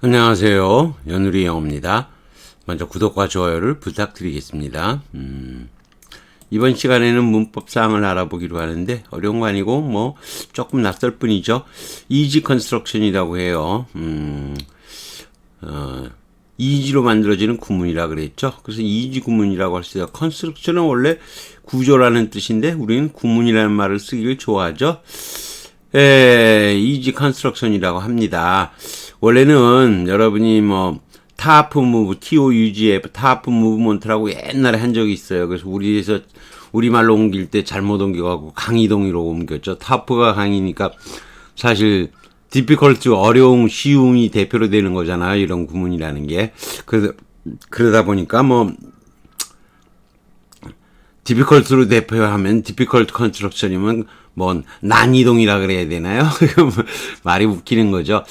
안녕하세요. 연우리 영어입니다. 먼저 구독과 좋아요를 부탁드리겠습니다. 음, 이번 시간에는 문법사항을 알아보기로 하는데 어려운 거 아니고 뭐 조금 낯설 뿐이죠. 이지 컨스트럭션이라고 해요. 음, 어, 이지로 만들어지는 구문이라 그랬죠. 그래서 이지 구문이라고 할 수 있어요. 컨스트럭션은 원래 구조라는 뜻인데 우리는 구문이라는 말을 쓰기를 좋아하죠. 에, 이지 컨스트럭션이라고 합니다. 원래는 여러분이 뭐 타프 무브, TOUGF, 타프 무브먼트라고 옛날에 한 적이 있어요. 그래서 우리에서 우리말로 옮길 때 잘못 옮겨가고 강이동이로 옮겼죠. 타프가 강이니까 사실 디피컬트 어려움, 쉬움이 대표로 되는 거잖아요. 이런 구문이라는 게. 그래서 그러다 보니까 뭐 디피컬트로 대표하면 디피컬트 컨스트럭션이면 뭐 난이동이라 그래야 되나요? 말이 웃기는 거죠.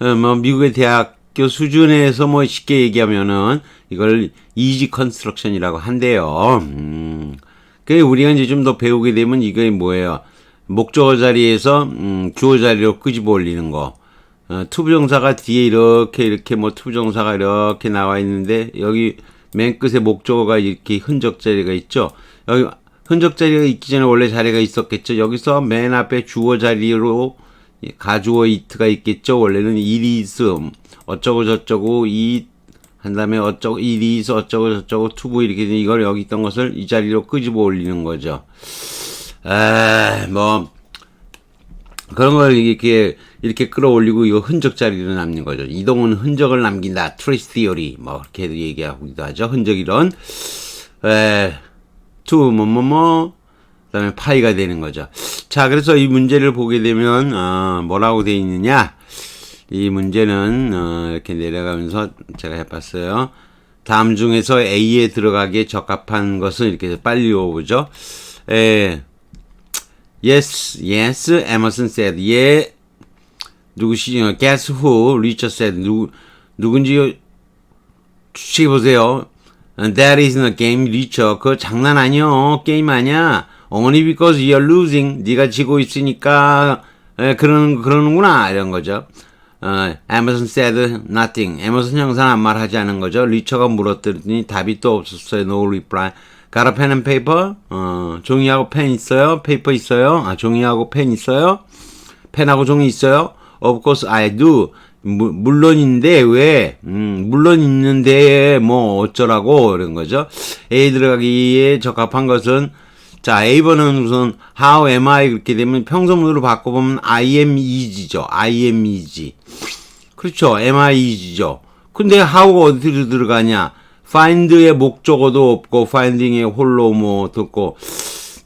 어, 뭐 미국의 대학교 수준에서 뭐 쉽게 얘기하면은 이걸 이지 컨스트럭션이라고 한대요. 음. 그 우리가 이제 좀 더 배우게 되면 이게 뭐예요? 목적어 자리에서 음, 주어 자리로 끄집어 올리는 거. 어, 투부정사가 뒤에 이렇게 이렇게 뭐 투부정사가 이렇게 나와 있는데 여기 맨 끝에 목적어가 이렇게 흔적 자리가 있죠. 여기 흔적 자리가 있기 전에 원래 자리가 있었겠죠. 여기서 맨 앞에 주어 자리로 가주어 이트가 있겠죠. 원래는 이리스 어쩌고 저쩌고 이 한 다음에 어쩌고 이리스 어쩌고 저쩌고 투부 이렇게 된 이걸 여기 있던 것을 이 자리로 끄집어 올리는 거죠. 에뭐 그런 걸 이렇게 이렇게 끌어올리고 이거 흔적 자리로 남는 거죠. 이동은 흔적을 남긴다. 트레이스 티어리 뭐 이렇게 얘기하기도 하죠. 흔적 이론. 에 투, 뭐, 뭐, 뭐, 그 다음에 파이가 되는 거죠. 자, 그래서 이 문제를 보게 되면, 어, 뭐라고 되어 있느냐. 이 문제는, 어, 이렇게 내려가면서 제가 해봤어요. 다음 중에서 A에 들어가기에 적합한 것은 이렇게 빨리 읽어보죠. 에, yes, yes, Emerson said. 예, 누구시, 어, guess who, Richard said. 누구, 누군지 추측해 보세요. That isn't game, 리처. 그거 장난 아니요. 게임 아니야. Only because you're losing. 네가 지고 있으니까 에, 그러는 그러는구나 이런 거죠. 어, Emerson said nothing. 에머슨 형사는 아무 말 하지 않은 거죠. 리처가 물었더니 답이 또 없었어요. No reply. Pen and paper? 어, 종이하고 펜 있어요? 페이퍼 있어요? 아, 종이하고 펜 있어요? 펜하고 종이 있어요? Of course I do. 무, 물론인데 왜 음, 물론 있는데 뭐 어쩌라고 이런 거죠. A 들어가기에 적합한 것은 자 A번은 우선 how am I 그렇게 되면 평소문으로 바꿔보면 I am is죠. I am is. 그렇죠. am I is죠. 근데 how가 어디로 들어가냐? find의 목적어도 없고 finding의 홀로 뭐 듣고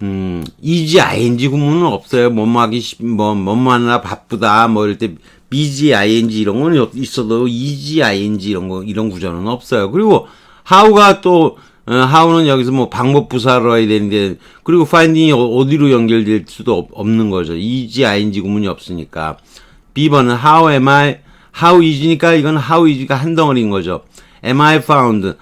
음, 이지 ing 구문은 없어요. 뭐뭐 하기 뭐 뭐뭐 하나 바쁘다 뭐 이럴 때 BG, ING 이런 거는 있어도 EG, ING 이런 거 이런 구조는 없어요. 그리고 how가 또 어, how는 여기서 뭐 방법 부사로 해야 되는데 그리고 finding이 어, 어디로 연결될 수도 없, 는 거죠. EG, ING 구문이 없으니까. B번은 how am I how is니까 이건 how is가 한 덩어리인 거죠. am I found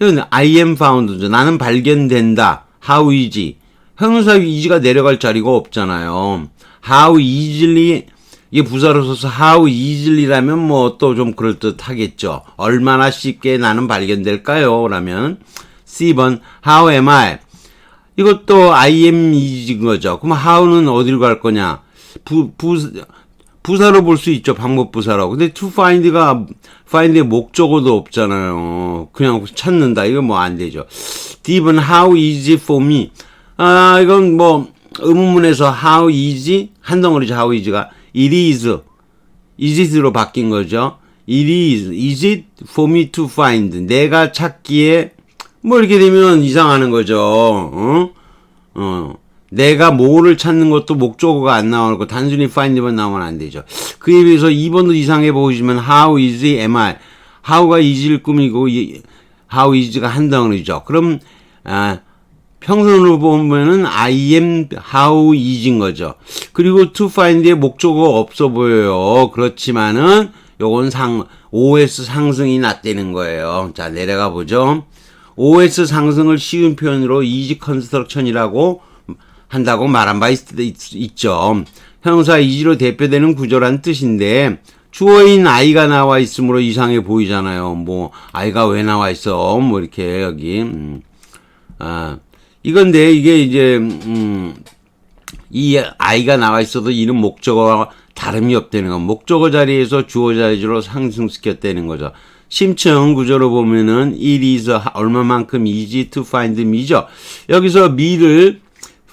이건 I am found죠. 나는 발견된다. how is 형용사 is가 내려갈 자리가 없잖아요. how easily 이게 부사로 써서 how easily라면 뭐 또 좀 그럴듯 하겠죠. 얼마나 쉽게 나는 발견될까요? 라면 C번 how am I 이것도 I am is인 거죠. 그럼 how는 어디로 갈 거냐? 부, 부, 부사로 볼 수 있죠. 방법 부사로. 근데 to find가 find의 목적어도 없잖아요. 그냥 찾는다. 이거 뭐 안 되죠. D번 how easy for me. 아, 이건 뭐 의문문에서 how easy 한 덩어리죠. how easy가 it is, is it로 바뀐 거죠. it is, is it for me to find? 내가 찾기에, 뭐 이렇게 되면 이상하는 거죠. 어? 어. 내가 뭐를 찾는 것도 목적어가 안 나오고 단순히 find만 나오면 안 되죠. 그에 비해서 2번도 이상해 보이지만 how is am I? how가 is를 꾸미고 how is가 한 덩어리죠. 그럼 아 평선으로 보면은 I am how is인 거죠. 그리고 to find의 목적어 없어 보여요. 그렇지만은 요건 상 OS 상승이 났다는 거예요. 자 내려가 보죠. OS 상승을 쉬운 표현으로 easy construction이라고 한다고 말한 바 있, 죠 형사 easy로 대표되는 구조란 뜻인데 주어인 아이가 나와 있으므로 이상해 보이잖아요. 뭐 아이가 왜 나와 있어? 뭐 이렇게 여기 음. 아 이건데 이게 이제 음, 이 아이가 나와 있어도 이름 목적어와 다름이 없다는 거. 목적어 자리에서 주어 자리로 상승시켰다는 거죠. 심층 구조로 보면은 it is 얼마만큼 easy to find me죠. 여기서 me를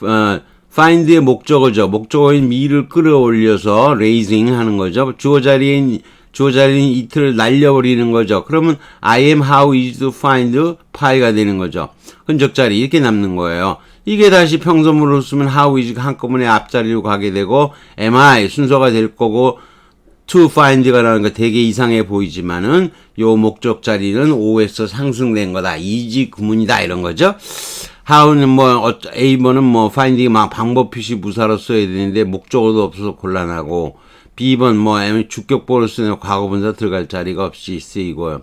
어, find의 목적어죠. 목적어인 me를 끌어올려서 raising 하는 거죠. 주어 자리인 주어 자리인 it를 날려버리는 거죠. 그러면 I am how easy to find pie가 되는 거죠. 흔적 자리 이렇게 남는 거예요. 이게 다시 평소문으로 쓰면 how is 한꺼번에 앞자리로 가게 되고 am I 순서가 될 거고 to find가 라는 거 되게 이상해 보이지만은 요 목적 자리는 O에서 상승된 거다. 이지 구문이다 이런 거죠. How는 뭐 어, A번은 뭐 find이 막 방법 표시 부사로 써야 되는데 목적어도 없어서 곤란하고 B번 뭐 M 주격보로 쓰는 과거분사 들어갈 자리가 없이 쓰이고요.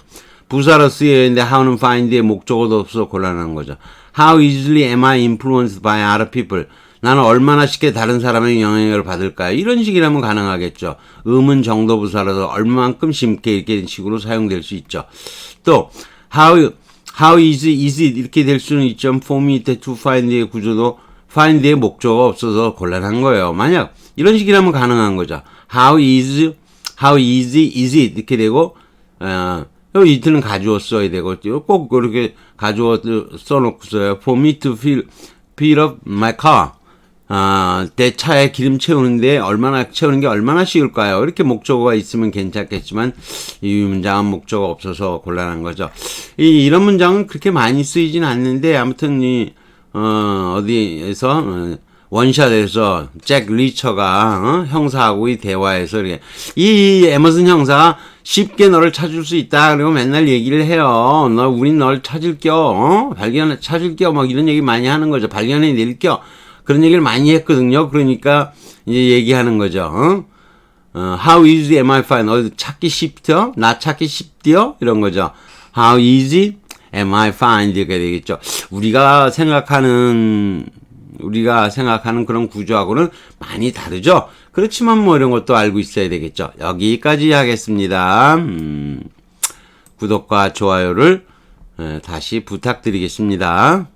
부사로 쓰여야 되는데 how는 find의 목적어도 없어서 곤란한 거죠. How easily am I influenced by other people? 나는 얼마나 쉽게 다른 사람의 영향을 받을까요? 이런 식이라면 가능하겠죠. 음은 정도 부사라서 얼마만큼 쉽게 이렇게 식으로 사용될 수 있죠. 또 how how easy is it 이렇게 될 수는 있죠. for me to find의 구조도 find의 목적어가 없어서 곤란한 거예요. 만약 이런 식이라면 가능한 거죠. how is how easy is it 이렇게 되고 어, 이틀은 가주어 써야 되고 꼭 그렇게 가주어 써놓고서요. For me to fill fill up my car. 아, 내 차에 기름 채우는데 얼마나 채우는 게 얼마나 쉬울까요? 이렇게 목적어가 있으면 괜찮겠지만 이 문장은 목적어 없어서 곤란한 거죠. 이 이런 문장은 그렇게 많이 쓰이진 않는데 아무튼 이 어, 어디에서 어, 원샷에서 잭 리처가 어? 형사하고의 대화에서 이렇게 이 에머슨 형사가 쉽게 너를 찾을 수 있다 그리고 맨날 얘기를 해요. 너 우린 널 찾을 겨 어? 발견 찾을 겨 막 이런 얘기 많이 하는 거죠. 발견해 낼 겨 그런 얘기를 많이 했거든요. 그러니까 이제 얘기하는 거죠. 어? 어, how easy am I find? 어, 찾기 쉽죠? 나 찾기 쉽디요? 이런 거죠. How easy am I find가 되겠죠. 우리가 생각하는 우리가 생각하는 그런 구조하고는 많이 다르죠. 그렇지만 뭐 이런 것도 알고 있어야 되겠죠. 여기까지 하겠습니다. 음, 구독과 좋아요를 에, 다시 부탁드리겠습니다.